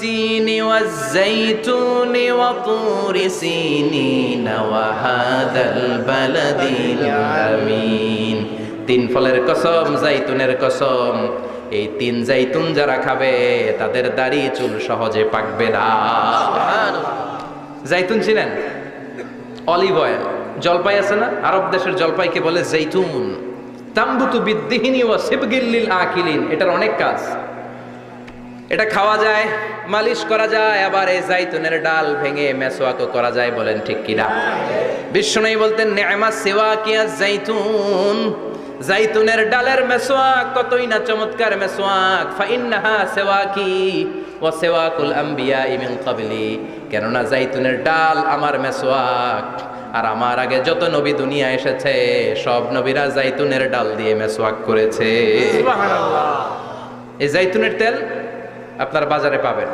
والتين والزيتون وطور سينين وهذا البلد الأمين তিন ফলের কসম জাইতুনের কসম এই তিন জাইতুন যারা খাবে তাদের দাড়ি চুল সহজে পাকবে না জাইতুন ছিলেন অলিভ অয়েল জলপাই আছে না আরব দেশের জলপাইকে বলে জৈতুন তাম্বুতু বিদ্দিহিনী ও শিবগিল্লিল আকিলিন এটার অনেক কাজ এটা খাওয়া যায় মালিশ করা যায় আবার এই জাইতুনের ডাল ভেঙে মেসোয়াকও করা যায় বলেন ঠিক কিনা? বিশ্ব বিষ্ণু বলতেন নেমা সেওয়া কিয়া জাইতুন। জাইতুনের ডালের মেসোয়াক কতই না চমৎকার মেসোয়াক। ফাইন্নাহা সেওয়াকি ও সেওয়াকুল আম্বিয়া ইমিন কাবলি কেননা জাইতুনের ডাল আমার মেসোয়াক আর আমার আগে যত নবী দুনিয়া এসেছে সব নবীরা জাইতুনের ডাল দিয়ে মেসোয়াক করেছে। এই জাইতুনের তেল আপনার বাজারে পাবেন।